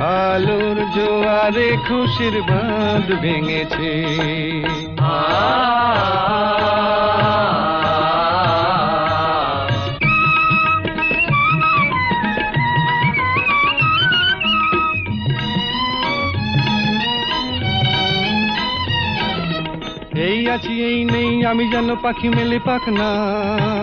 আলোর জোয়ারে খুশির বাঁধ ভেঙেছে। এই আছি, এই নেই, আমি যেন পাখি মেলে পাখ না